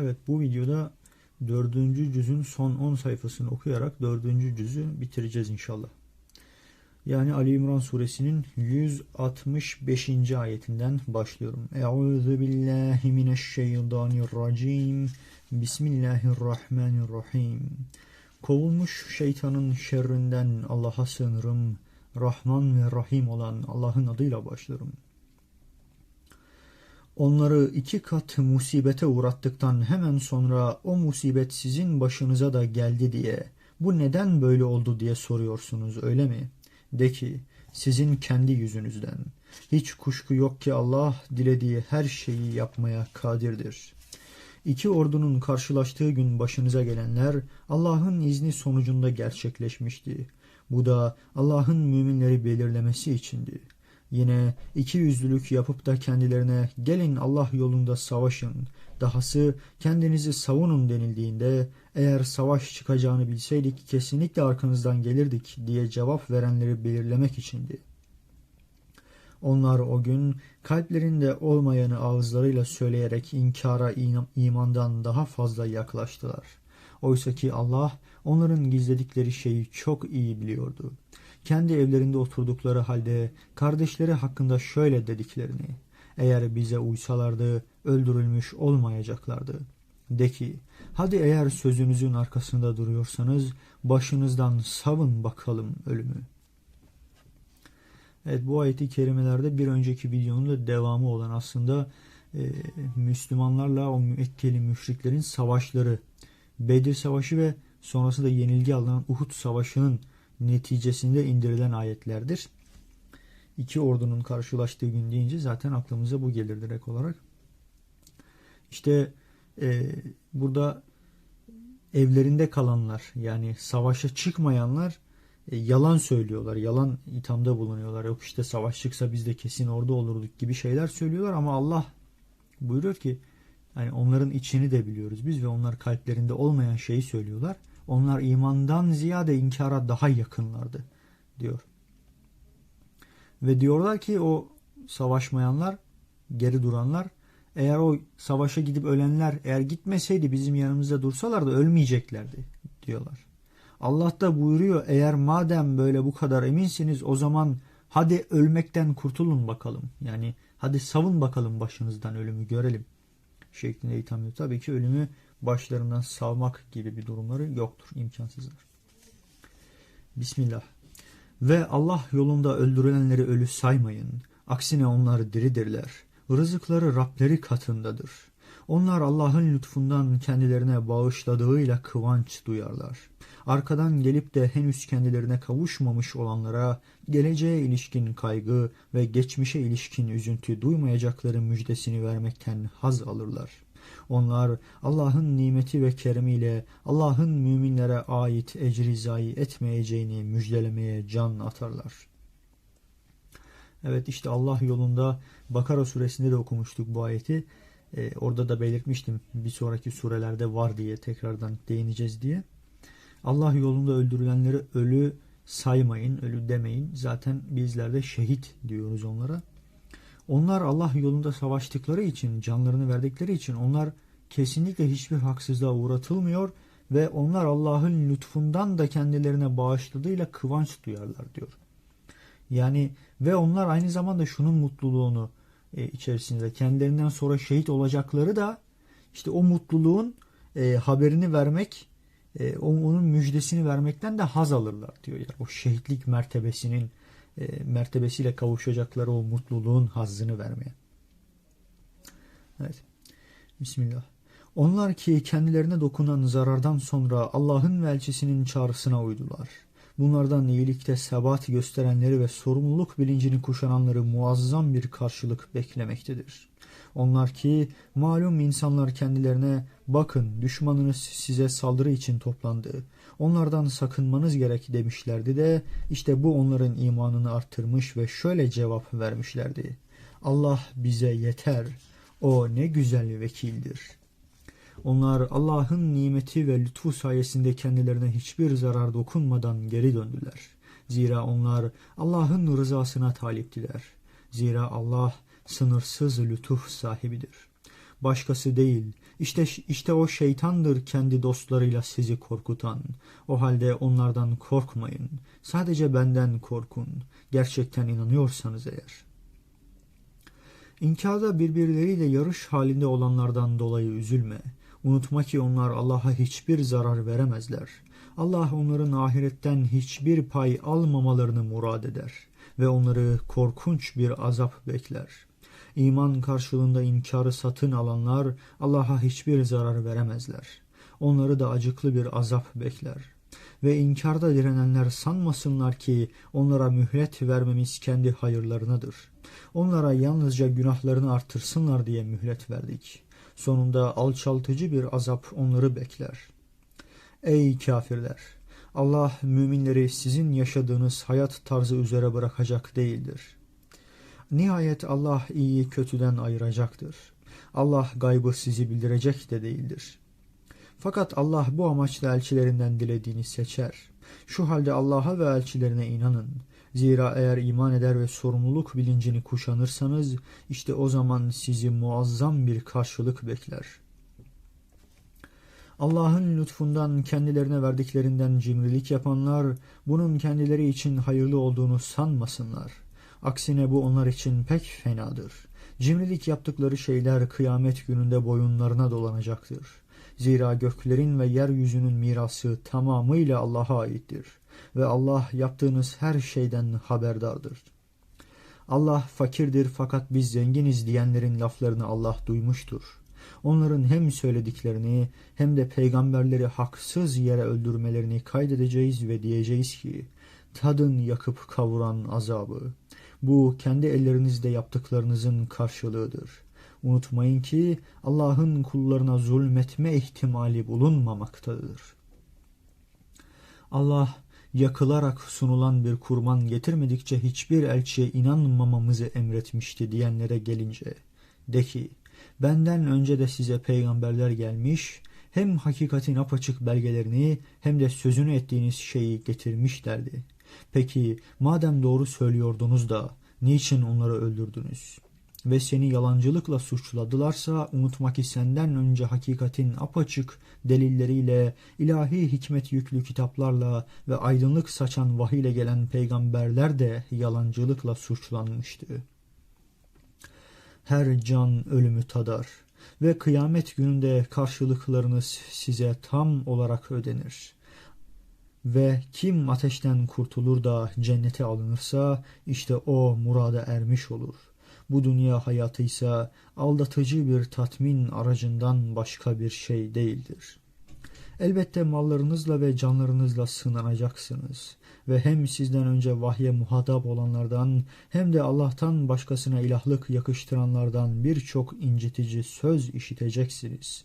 Evet bu videoda dördüncü cüzün son 10 sayfasını okuyarak dördüncü cüzü bitireceğiz inşallah. Yani Ali İmran suresinin 165. ayetinden başlıyorum. Euzu billahi mineşşeytanirracim. Bismillahirrahmanirrahim. Kovulmuş şeytanın şerrinden Allah'a sığınırım. Rahman ve Rahim olan Allah'ın adıyla başlarım. Onları iki kat musibete uğrattıktan hemen sonra o musibet sizin başınıza da geldi diye bu neden böyle oldu diye soruyorsunuz öyle mi? De ki sizin kendi yüzünüzden. Hiç kuşku yok ki Allah dilediği her şeyi yapmaya kadirdir. İki ordunun karşılaştığı gün başınıza gelenler Allah'ın izni sonucunda gerçekleşmişti. Bu da Allah'ın müminleri belirlemesi içindi. Yine iki yüzlülük yapıp da kendilerine gelin Allah yolunda savaşın, dahası kendinizi savunun denildiğinde eğer savaş çıkacağını bilseydik kesinlikle arkanızdan gelirdik diye cevap verenleri belirlemek içindi. Onlar o gün kalplerinde olmayanı ağızlarıyla söyleyerek inkara imandan daha fazla yaklaştılar. Oysa ki Allah onların gizledikleri şeyi çok iyi biliyordu. Kendi evlerinde oturdukları halde kardeşleri hakkında şöyle dediklerini, eğer bize uysalardı öldürülmüş olmayacaklardı. De ki, hadi eğer sözünüzün arkasında duruyorsanız başınızdan savun bakalım ölümü. Evet bu ayeti kerimelerde bir önceki videonun da devamı olan aslında e, Müslümanlarla o müekkeli müşriklerin savaşları, Bedir Savaşı ve sonrasında yenilgi alınan Uhud Savaşı'nın neticesinde indirilen ayetlerdir. İki ordunun karşılaştığı gün deyince zaten aklımıza bu gelir direkt olarak. İşte e, burada evlerinde kalanlar yani savaşa çıkmayanlar e, yalan söylüyorlar. Yalan ithamda bulunuyorlar. Yok işte savaş çıksa biz de kesin orada olurduk gibi şeyler söylüyorlar ama Allah buyuruyor ki yani onların içini de biliyoruz biz ve onlar kalplerinde olmayan şeyi söylüyorlar. Onlar imandan ziyade inkara daha yakınlardı diyor. Ve diyorlar ki o savaşmayanlar, geri duranlar eğer o savaşa gidip ölenler eğer gitmeseydi bizim yanımızda dursalardı ölmeyeceklerdi diyorlar. Allah da buyuruyor eğer madem böyle bu kadar eminsiniz o zaman hadi ölmekten kurtulun bakalım. Yani hadi savun bakalım başınızdan ölümü görelim şeklinde itham ediyor. Tabii ki ölümü başlarından savmak gibi bir durumları yoktur, imkansızdır. Bismillah. Ve Allah yolunda öldürülenleri ölü saymayın. Aksine onlar diridirler. Rızıkları Rableri katındadır. Onlar Allah'ın lütfundan kendilerine bağışladığıyla kıvanç duyarlar. Arkadan gelip de henüz kendilerine kavuşmamış olanlara geleceğe ilişkin kaygı ve geçmişe ilişkin üzüntü duymayacakları müjdesini vermekten haz alırlar. Onlar Allah'ın nimeti ve keremiyle Allah'ın müminlere ait ecri zayi etmeyeceğini müjdelemeye can atarlar. Evet işte Allah yolunda Bakara suresinde de okumuştuk bu ayeti. Ee, orada da belirtmiştim bir sonraki surelerde var diye tekrardan değineceğiz diye. Allah yolunda öldürülenleri ölü saymayın, ölü demeyin. Zaten bizler de şehit diyoruz onlara. Onlar Allah yolunda savaştıkları için, canlarını verdikleri için onlar kesinlikle hiçbir haksızlığa uğratılmıyor ve onlar Allah'ın lütfundan da kendilerine bağışladığıyla kıvanç duyarlar diyor. Yani ve onlar aynı zamanda şunun mutluluğunu e, içerisinde kendilerinden sonra şehit olacakları da işte o mutluluğun e, haberini vermek, e, onun müjdesini vermekten de haz alırlar diyor. Yani o şehitlik mertebesinin e, mertebesiyle kavuşacakları o mutluluğun hazzını vermeye. Evet. Bismillah. Onlar ki kendilerine dokunan zarardan sonra Allah'ın ve çağrısına uydular. Bunlardan iyilikte sebat gösterenleri ve sorumluluk bilincini kuşananları muazzam bir karşılık beklemektedir. Onlar ki malum insanlar kendilerine bakın düşmanınız size saldırı için toplandı. Onlardan sakınmanız gerek demişlerdi de işte bu onların imanını arttırmış ve şöyle cevap vermişlerdi. Allah bize yeter. O ne güzel vekildir. Onlar Allah'ın nimeti ve lütfu sayesinde kendilerine hiçbir zarar dokunmadan geri döndüler. Zira onlar Allah'ın rızasına taliptiler. Zira Allah sınırsız lütuf sahibidir. Başkası değil. İşte işte o şeytandır kendi dostlarıyla sizi korkutan. O halde onlardan korkmayın. Sadece benden korkun. Gerçekten inanıyorsanız eğer. İnkarda birbirleriyle yarış halinde olanlardan dolayı üzülme. Unutma ki onlar Allah'a hiçbir zarar veremezler. Allah onların ahiretten hiçbir pay almamalarını murad eder ve onları korkunç bir azap bekler. İman karşılığında inkarı satın alanlar Allah'a hiçbir zarar veremezler. Onları da acıklı bir azap bekler. Ve inkarda direnenler sanmasınlar ki onlara mühlet vermemiz kendi hayırlarınadır. Onlara yalnızca günahlarını artırsınlar diye mühlet verdik. Sonunda alçaltıcı bir azap onları bekler. Ey kafirler! Allah müminleri sizin yaşadığınız hayat tarzı üzere bırakacak değildir. Nihayet Allah iyiyi kötüden ayıracaktır. Allah gaybı sizi bildirecek de değildir. Fakat Allah bu amaçla elçilerinden dilediğini seçer. Şu halde Allah'a ve elçilerine inanın. Zira eğer iman eder ve sorumluluk bilincini kuşanırsanız işte o zaman sizi muazzam bir karşılık bekler. Allah'ın lütfundan kendilerine verdiklerinden cimrilik yapanlar bunun kendileri için hayırlı olduğunu sanmasınlar. Aksine bu onlar için pek fenadır. Cimrilik yaptıkları şeyler kıyamet gününde boyunlarına dolanacaktır. Zira göklerin ve yeryüzünün mirası tamamıyla Allah'a aittir ve Allah yaptığınız her şeyden haberdardır. Allah fakirdir fakat biz zenginiz diyenlerin laflarını Allah duymuştur. Onların hem söylediklerini hem de peygamberleri haksız yere öldürmelerini kaydedeceğiz ve diyeceğiz ki tadın yakıp kavuran azabı. Bu kendi ellerinizde yaptıklarınızın karşılığıdır. Unutmayın ki Allah'ın kullarına zulmetme ihtimali bulunmamaktadır. Allah yakılarak sunulan bir kurban getirmedikçe hiçbir elçiye inanmamamızı emretmişti diyenlere gelince de ki benden önce de size peygamberler gelmiş hem hakikatin apaçık belgelerini hem de sözünü ettiğiniz şeyi getirmişlerdi. Peki madem doğru söylüyordunuz da niçin onları öldürdünüz? Ve seni yalancılıkla suçladılarsa unutma ki senden önce hakikatin apaçık delilleriyle, ilahi hikmet yüklü kitaplarla ve aydınlık saçan vahiyle gelen peygamberler de yalancılıkla suçlanmıştı. Her can ölümü tadar ve kıyamet gününde karşılıklarınız size tam olarak ödenir. Ve kim ateşten kurtulur da cennete alınırsa işte o murada ermiş olur. Bu dünya hayatı ise aldatıcı bir tatmin aracından başka bir şey değildir. Elbette mallarınızla ve canlarınızla sınanacaksınız ve hem sizden önce vahye muhatap olanlardan hem de Allah'tan başkasına ilahlık yakıştıranlardan birçok incitici söz işiteceksiniz.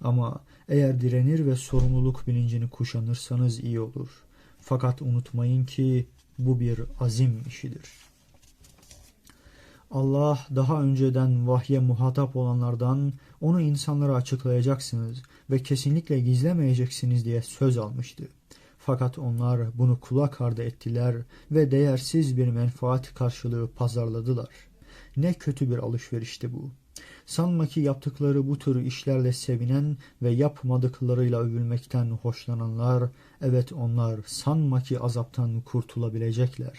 Ama eğer direnir ve sorumluluk bilincini kuşanırsanız iyi olur. Fakat unutmayın ki bu bir azim işidir. Allah daha önceden vahye muhatap olanlardan onu insanlara açıklayacaksınız ve kesinlikle gizlemeyeceksiniz diye söz almıştı. Fakat onlar bunu kulak ardı ettiler ve değersiz bir menfaat karşılığı pazarladılar. Ne kötü bir alışverişti bu. Sanma ki yaptıkları bu tür işlerle sevinen ve yapmadıklarıyla övülmekten hoşlananlar, evet onlar sanma ki azaptan kurtulabilecekler.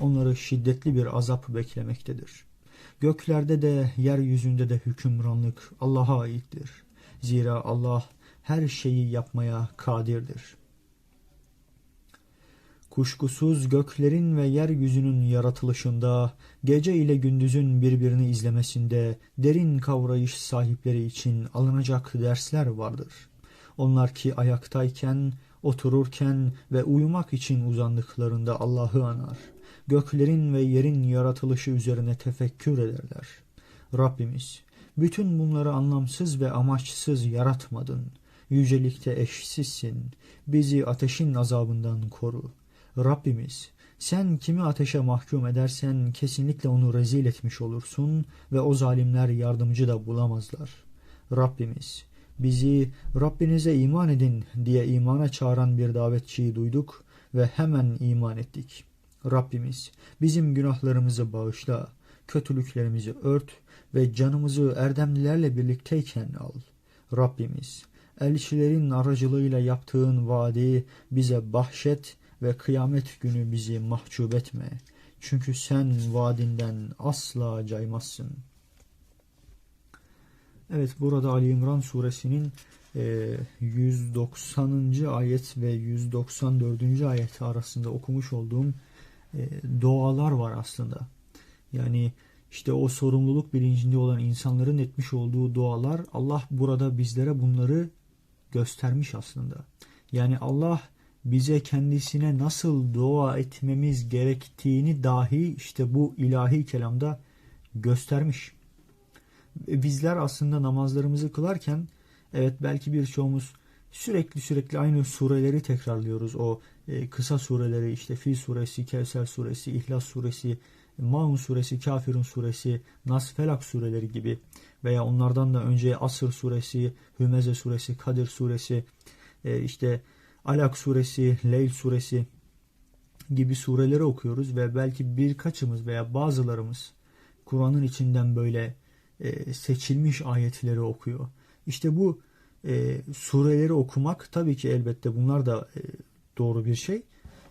Onları şiddetli bir azap beklemektedir. Göklerde de yeryüzünde de hükümranlık Allah'a aittir. Zira Allah her şeyi yapmaya kadirdir. Kuşkusuz göklerin ve yeryüzünün yaratılışında, gece ile gündüzün birbirini izlemesinde derin kavrayış sahipleri için alınacak dersler vardır. Onlar ki ayaktayken, otururken ve uyumak için uzandıklarında Allah'ı anar. Göklerin ve yerin yaratılışı üzerine tefekkür ederler. Rabbimiz, bütün bunları anlamsız ve amaçsız yaratmadın. Yücelikte eşsizsin. Bizi ateşin azabından koru. Rabbimiz sen kimi ateşe mahkum edersen kesinlikle onu rezil etmiş olursun ve o zalimler yardımcı da bulamazlar. Rabbimiz bizi Rabbinize iman edin diye imana çağıran bir davetçiyi duyduk ve hemen iman ettik. Rabbimiz bizim günahlarımızı bağışla, kötülüklerimizi ört ve canımızı erdemlilerle birlikteyken al. Rabbimiz, elçilerin aracılığıyla yaptığın vaadi bize bahşet ve kıyamet günü bizi mahcup etme. Çünkü sen vaadinden asla caymazsın. Evet burada Ali İmran suresinin 190. E, ayet ve 194. ayet arasında okumuş olduğum e, dualar var aslında. Yani işte o sorumluluk bilincinde olan insanların etmiş olduğu dualar Allah burada bizlere bunları göstermiş aslında. Yani Allah bize kendisine nasıl dua etmemiz gerektiğini dahi işte bu ilahi kelamda göstermiş. Bizler aslında namazlarımızı kılarken evet belki birçoğumuz sürekli sürekli aynı sureleri tekrarlıyoruz. O e, kısa sureleri işte Fil suresi, Kevser suresi, İhlas suresi, Maun suresi, Kafirun suresi, Nas Felak sureleri gibi veya onlardan da önce Asır suresi, Hümeze suresi, Kadir suresi, e, işte Alak suresi, Leyl suresi gibi sureleri okuyoruz ve belki birkaçımız veya bazılarımız Kur'an'ın içinden böyle e, seçilmiş ayetleri okuyor. İşte bu e, sureleri okumak tabii ki elbette bunlar da e, doğru bir şey.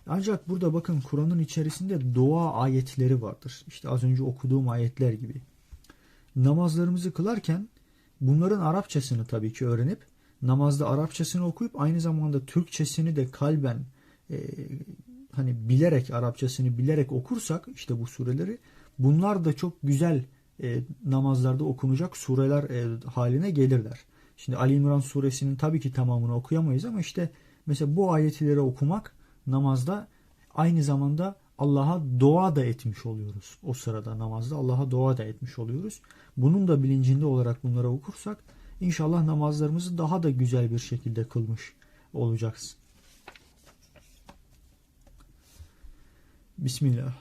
Ancak burada bakın Kur'an'ın içerisinde dua ayetleri vardır. İşte az önce okuduğum ayetler gibi. Namazlarımızı kılarken bunların Arapçasını tabii ki öğrenip namazda Arapçasını okuyup aynı zamanda Türkçesini de kalben e, hani bilerek Arapçasını bilerek okursak işte bu sureleri bunlar da çok güzel e, namazlarda okunacak sureler e, haline gelirler. Şimdi Ali İmran suresinin tabii ki tamamını okuyamayız ama işte mesela bu ayetleri okumak namazda aynı zamanda Allah'a dua da etmiş oluyoruz. O sırada namazda Allah'a dua da etmiş oluyoruz. Bunun da bilincinde olarak bunları okursak inşallah namazlarımızı daha da güzel bir şekilde kılmış olacağız. Bismillah.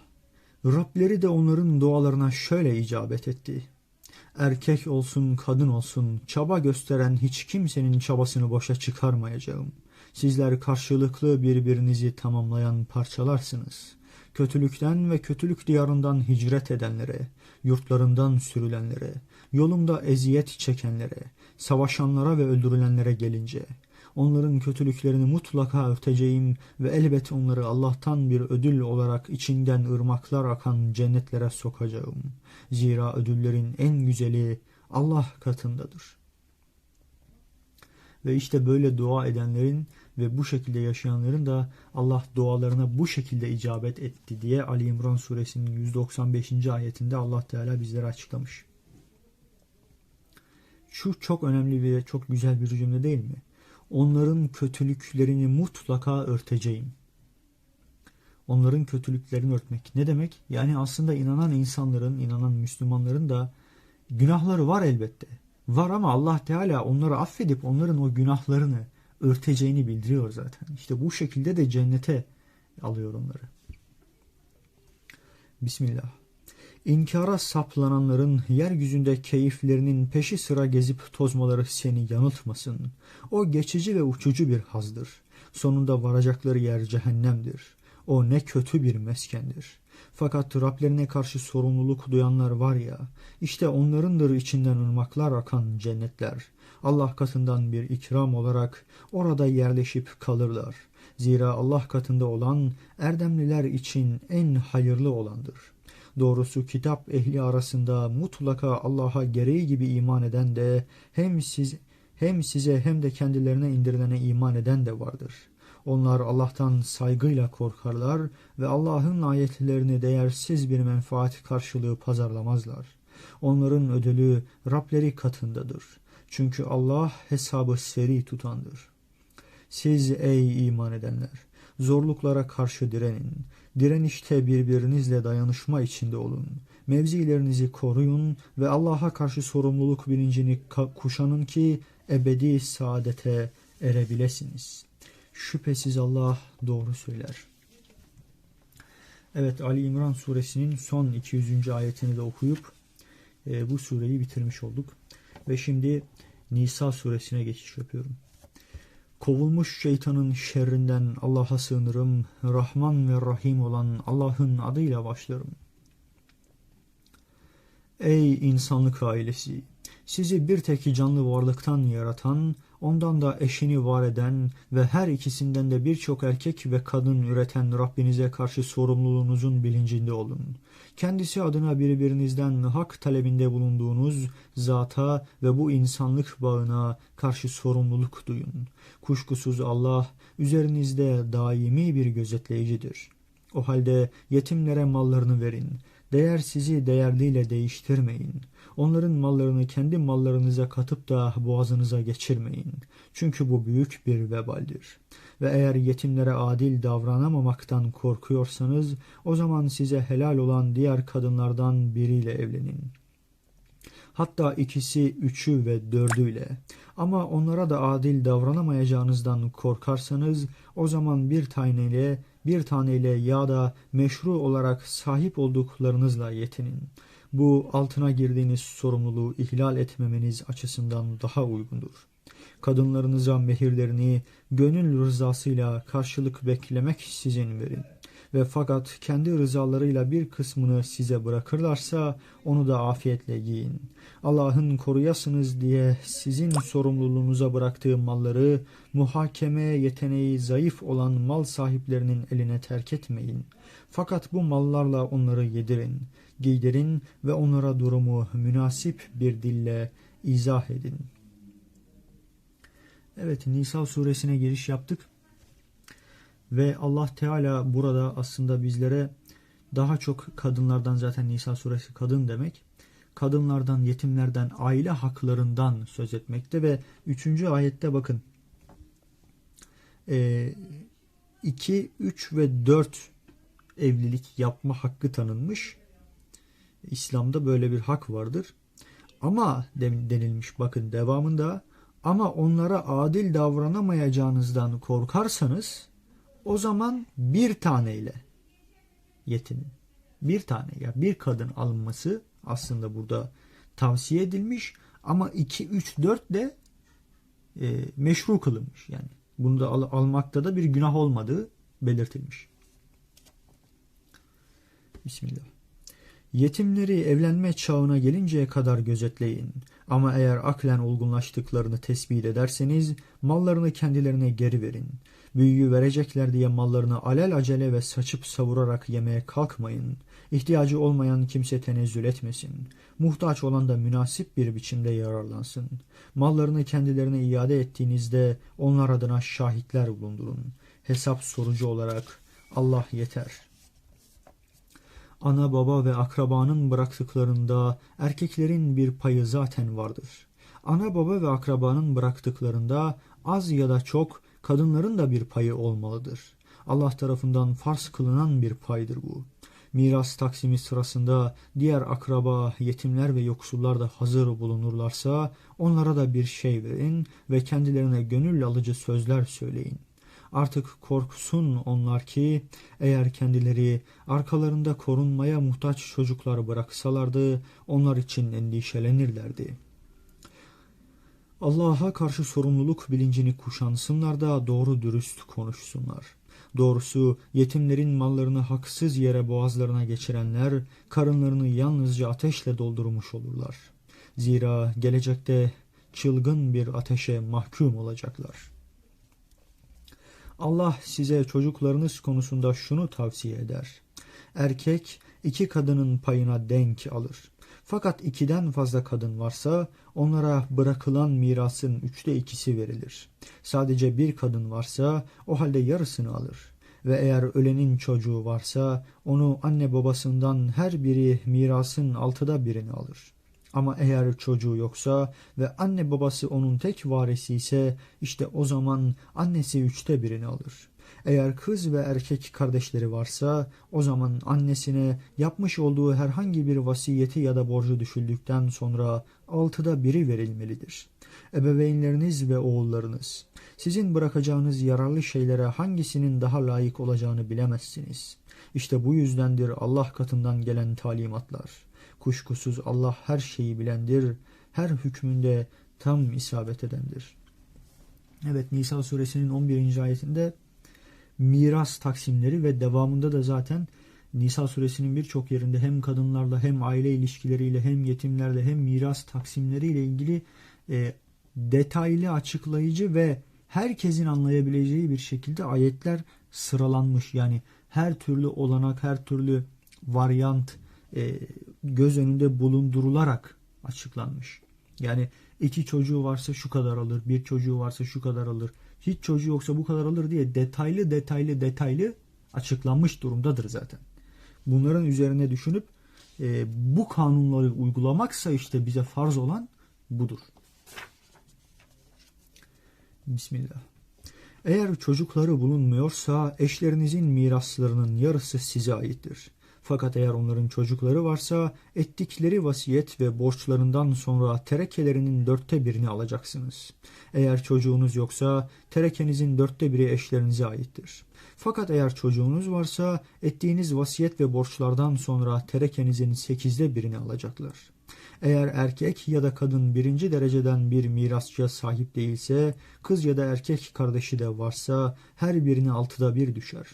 Rableri de onların dualarına şöyle icabet etti. Erkek olsun kadın olsun çaba gösteren hiç kimsenin çabasını boşa çıkarmayacağım. Sizler karşılıklı birbirinizi tamamlayan parçalarsınız. Kötülükten ve kötülük diyarından hicret edenlere, yurtlarından sürülenlere, yolumda eziyet çekenlere, savaşanlara ve öldürülenlere gelince, onların kötülüklerini mutlaka örteceğim ve elbet onları Allah'tan bir ödül olarak içinden ırmaklar akan cennetlere sokacağım. Zira ödüllerin en güzeli Allah katındadır. Ve işte böyle dua edenlerin ve bu şekilde yaşayanların da Allah dualarına bu şekilde icabet etti diye Ali İmran suresinin 195. ayetinde Allah Teala bizlere açıklamış. Şu çok önemli ve çok güzel bir cümle değil mi? Onların kötülüklerini mutlaka örteceğim. Onların kötülüklerini örtmek. Ne demek? Yani aslında inanan insanların, inanan Müslümanların da günahları var elbette. Var ama Allah Teala onları affedip onların o günahlarını örteceğini bildiriyor zaten. İşte bu şekilde de cennete alıyor onları. Bismillah. İnkara saplananların yeryüzünde keyiflerinin peşi sıra gezip tozmaları seni yanıltmasın. O geçici ve uçucu bir hazdır. Sonunda varacakları yer cehennemdir. O ne kötü bir meskendir. Fakat Rablerine karşı sorumluluk duyanlar var ya, işte onlarındır içinden ırmaklar akan cennetler. Allah katından bir ikram olarak orada yerleşip kalırlar. Zira Allah katında olan erdemliler için en hayırlı olandır.'' Doğrusu kitap ehli arasında mutlaka Allah'a gereği gibi iman eden de hem siz hem size hem de kendilerine indirilene iman eden de vardır. Onlar Allah'tan saygıyla korkarlar ve Allah'ın ayetlerini değersiz bir menfaat karşılığı pazarlamazlar. Onların ödülü Rableri katındadır. Çünkü Allah hesabı seri tutandır. Siz ey iman edenler! Zorluklara karşı direnin. Direnişte birbirinizle dayanışma içinde olun. Mevzilerinizi koruyun ve Allah'a karşı sorumluluk bilincini kuşanın ki ebedi saadete erebilesiniz. Şüphesiz Allah doğru söyler. Evet Ali İmran suresinin son 200. ayetini de okuyup e, bu sureyi bitirmiş olduk. Ve şimdi Nisa suresine geçiş yapıyorum. Kovulmuş şeytanın şerrinden Allah'a sığınırım. Rahman ve Rahim olan Allah'ın adıyla başlarım. Ey insanlık ailesi! Sizi bir tek canlı varlıktan yaratan, ondan da eşini var eden ve her ikisinden de birçok erkek ve kadın üreten Rabbinize karşı sorumluluğunuzun bilincinde olun. Kendisi adına birbirinizden hak talebinde bulunduğunuz zata ve bu insanlık bağına karşı sorumluluk duyun. Kuşkusuz Allah üzerinizde daimi bir gözetleyicidir. O halde yetimlere mallarını verin. Değer sizi değerliyle değiştirmeyin. Onların mallarını kendi mallarınıza katıp da boğazınıza geçirmeyin. Çünkü bu büyük bir vebaldir. Ve eğer yetimlere adil davranamamaktan korkuyorsanız o zaman size helal olan diğer kadınlardan biriyle evlenin. Hatta ikisi, üçü ve dördüyle. Ama onlara da adil davranamayacağınızdan korkarsanız o zaman bir taneyle, bir taneyle ya da meşru olarak sahip olduklarınızla yetinin. Bu altına girdiğiniz sorumluluğu ihlal etmemeniz açısından daha uygundur. Kadınlarınıza mehirlerini gönül rızasıyla karşılık beklemek sizin verin. Ve fakat kendi rızalarıyla bir kısmını size bırakırlarsa onu da afiyetle giyin. Allah'ın koruyasınız diye sizin sorumluluğunuza bıraktığı malları muhakeme yeteneği zayıf olan mal sahiplerinin eline terk etmeyin. Fakat bu mallarla onları yedirin, giydirin ve onlara durumu münasip bir dille izah edin. Evet Nisa suresine giriş yaptık. Ve Allah Teala burada aslında bizlere daha çok kadınlardan zaten Nisa suresi kadın demek. Kadınlardan, yetimlerden, aile haklarından söz etmekte ve 3. ayette bakın 2, 3 ve 4 evlilik yapma hakkı tanınmış. İslam'da böyle bir hak vardır. Ama denilmiş bakın devamında ama onlara adil davranamayacağınızdan korkarsanız o zaman bir taneyle yetinin. Bir tane ya bir kadın alınması aslında burada tavsiye edilmiş ama 2 3 4 de e, meşru kılınmış yani. Bunu da al, almakta da bir günah olmadığı belirtilmiş. Bismillah. Yetimleri evlenme çağına gelinceye kadar gözetleyin. Ama eğer aklen olgunlaştıklarını tespit ederseniz mallarını kendilerine geri verin. Büyüyü verecekler diye mallarını alel acele ve saçıp savurarak yemeye kalkmayın. İhtiyacı olmayan kimse tenezzül etmesin. Muhtaç olan da münasip bir biçimde yararlansın. Mallarını kendilerine iade ettiğinizde onlar adına şahitler bulundurun. Hesap sorucu olarak Allah yeter.'' ana baba ve akrabanın bıraktıklarında erkeklerin bir payı zaten vardır. Ana baba ve akrabanın bıraktıklarında az ya da çok kadınların da bir payı olmalıdır. Allah tarafından farz kılınan bir paydır bu. Miras taksimi sırasında diğer akraba, yetimler ve yoksullar da hazır bulunurlarsa onlara da bir şey verin ve kendilerine gönül alıcı sözler söyleyin. Artık korksun onlar ki eğer kendileri arkalarında korunmaya muhtaç çocuklar bıraksalardı onlar için endişelenirlerdi. Allah'a karşı sorumluluk bilincini kuşansınlar da doğru dürüst konuşsunlar. Doğrusu yetimlerin mallarını haksız yere boğazlarına geçirenler karınlarını yalnızca ateşle doldurmuş olurlar. Zira gelecekte çılgın bir ateşe mahkum olacaklar.'' Allah size çocuklarınız konusunda şunu tavsiye eder. Erkek iki kadının payına denk alır. Fakat ikiden fazla kadın varsa onlara bırakılan mirasın üçte ikisi verilir. Sadece bir kadın varsa o halde yarısını alır. Ve eğer ölenin çocuğu varsa onu anne babasından her biri mirasın altıda birini alır. Ama eğer çocuğu yoksa ve anne babası onun tek varisi ise işte o zaman annesi üçte birini alır. Eğer kız ve erkek kardeşleri varsa o zaman annesine yapmış olduğu herhangi bir vasiyeti ya da borcu düşüldükten sonra altıda biri verilmelidir. Ebeveynleriniz ve oğullarınız sizin bırakacağınız yararlı şeylere hangisinin daha layık olacağını bilemezsiniz. İşte bu yüzdendir Allah katından gelen talimatlar. Kuşkusuz Allah her şeyi bilendir, her hükmünde tam isabet edendir. Evet Nisa suresinin 11. ayetinde miras taksimleri ve devamında da zaten Nisa suresinin birçok yerinde hem kadınlarla hem aile ilişkileriyle hem yetimlerle hem miras taksimleriyle ilgili e, detaylı açıklayıcı ve herkesin anlayabileceği bir şekilde ayetler sıralanmış. Yani her türlü olanak, her türlü varyant e, göz önünde bulundurularak açıklanmış. Yani iki çocuğu varsa şu kadar alır, bir çocuğu varsa şu kadar alır, hiç çocuğu yoksa bu kadar alır diye detaylı detaylı detaylı açıklanmış durumdadır zaten. Bunların üzerine düşünüp e, bu kanunları uygulamaksa işte bize farz olan budur. Bismillah. Eğer çocukları bulunmuyorsa eşlerinizin miraslarının yarısı size aittir. Fakat eğer onların çocukları varsa ettikleri vasiyet ve borçlarından sonra terekelerinin dörtte birini alacaksınız. Eğer çocuğunuz yoksa terekenizin dörtte biri eşlerinize aittir. Fakat eğer çocuğunuz varsa ettiğiniz vasiyet ve borçlardan sonra terekenizin sekizde birini alacaklar. Eğer erkek ya da kadın birinci dereceden bir mirasçıya sahip değilse, kız ya da erkek kardeşi de varsa her birini altıda bir düşer.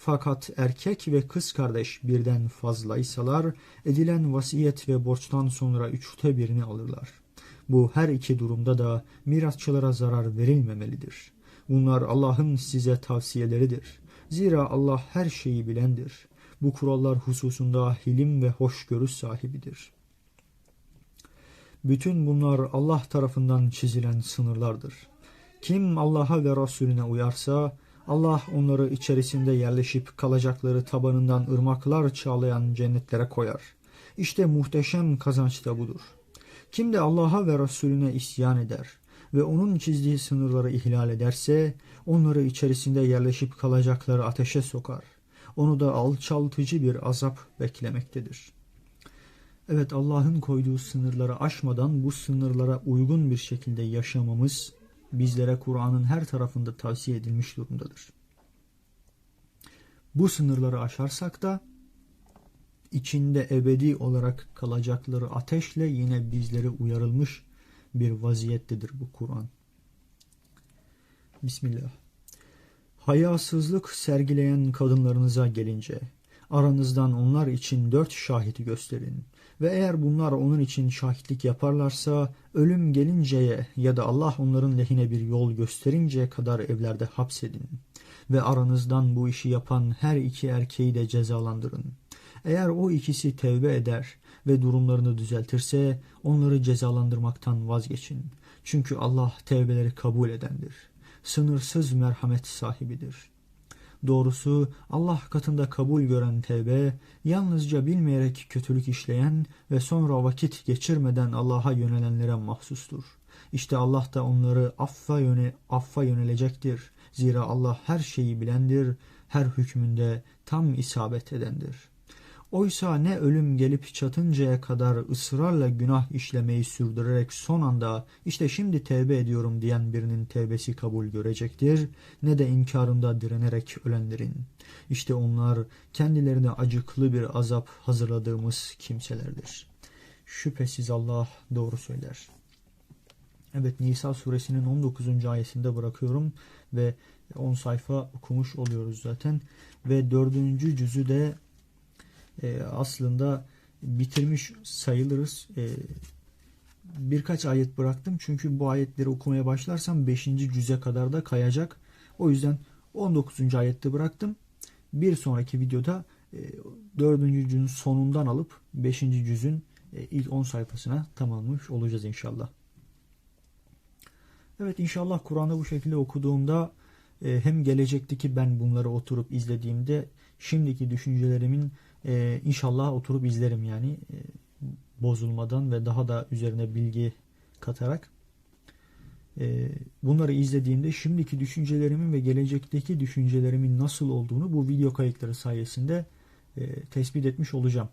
Fakat erkek ve kız kardeş birden fazlaysalar edilen vasiyet ve borçtan sonra üçte birini alırlar. Bu her iki durumda da mirasçılara zarar verilmemelidir. Bunlar Allah'ın size tavsiyeleridir. Zira Allah her şeyi bilendir. Bu kurallar hususunda hilim ve hoşgörü sahibidir. Bütün bunlar Allah tarafından çizilen sınırlardır. Kim Allah'a ve Resulüne uyarsa Allah onları içerisinde yerleşip kalacakları tabanından ırmaklar çağlayan cennetlere koyar. İşte muhteşem kazanç da budur. Kim de Allah'a ve Resulüne isyan eder ve onun çizdiği sınırları ihlal ederse onları içerisinde yerleşip kalacakları ateşe sokar. Onu da alçaltıcı bir azap beklemektedir. Evet Allah'ın koyduğu sınırları aşmadan bu sınırlara uygun bir şekilde yaşamamız bizlere Kur'an'ın her tarafında tavsiye edilmiş durumdadır. Bu sınırları aşarsak da içinde ebedi olarak kalacakları ateşle yine bizlere uyarılmış bir vaziyettedir bu Kur'an. Bismillah. Hayasızlık sergileyen kadınlarınıza gelince aranızdan onlar için dört şahit gösterin. Ve eğer bunlar onun için şahitlik yaparlarsa ölüm gelinceye ya da Allah onların lehine bir yol gösterinceye kadar evlerde hapsedin. Ve aranızdan bu işi yapan her iki erkeği de cezalandırın. Eğer o ikisi tevbe eder ve durumlarını düzeltirse onları cezalandırmaktan vazgeçin. Çünkü Allah tevbeleri kabul edendir. Sınırsız merhamet sahibidir.'' Doğrusu Allah katında kabul gören tevbe, yalnızca bilmeyerek kötülük işleyen ve sonra vakit geçirmeden Allah'a yönelenlere mahsustur. İşte Allah da onları affa, yöne, affa yönelecektir. Zira Allah her şeyi bilendir, her hükmünde tam isabet edendir.'' Oysa ne ölüm gelip çatıncaya kadar ısrarla günah işlemeyi sürdürerek son anda işte şimdi tevbe ediyorum diyen birinin tevbesi kabul görecektir ne de inkarında direnerek ölenlerin. İşte onlar kendilerine acıklı bir azap hazırladığımız kimselerdir. Şüphesiz Allah doğru söyler. Evet Nisa suresinin 19. ayetinde bırakıyorum ve 10 sayfa okumuş oluyoruz zaten. Ve 4. cüzü de e, aslında bitirmiş sayılırız. E, birkaç ayet bıraktım çünkü bu ayetleri okumaya başlarsam 5. cüze kadar da kayacak. O yüzden 19. ayette bıraktım. Bir sonraki videoda e, 4. cüzün sonundan alıp 5. cüzün e, ilk 10 sayfasına tamamlamış olacağız inşallah. Evet inşallah Kur'an'ı bu şekilde okuduğumda e, hem gelecekteki ben bunları oturup izlediğimde şimdiki düşüncelerimin ee, inşallah oturup izlerim yani e, bozulmadan ve daha da üzerine bilgi katarak. E, bunları izlediğimde şimdiki düşüncelerimin ve gelecekteki düşüncelerimin nasıl olduğunu bu video kayıtları sayesinde e, tespit etmiş olacağım.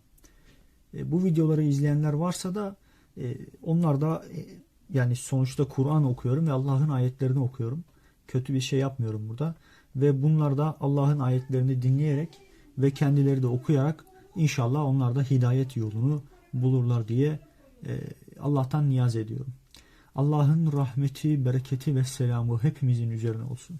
E, bu videoları izleyenler varsa da e, onlar da e, yani sonuçta Kur'an okuyorum ve Allah'ın ayetlerini okuyorum. Kötü bir şey yapmıyorum burada. Ve bunlar da Allah'ın ayetlerini dinleyerek ve kendileri de okuyarak inşallah onlar da hidayet yolunu bulurlar diye e, Allah'tan niyaz ediyorum. Allah'ın rahmeti, bereketi ve selamı hepimizin üzerine olsun.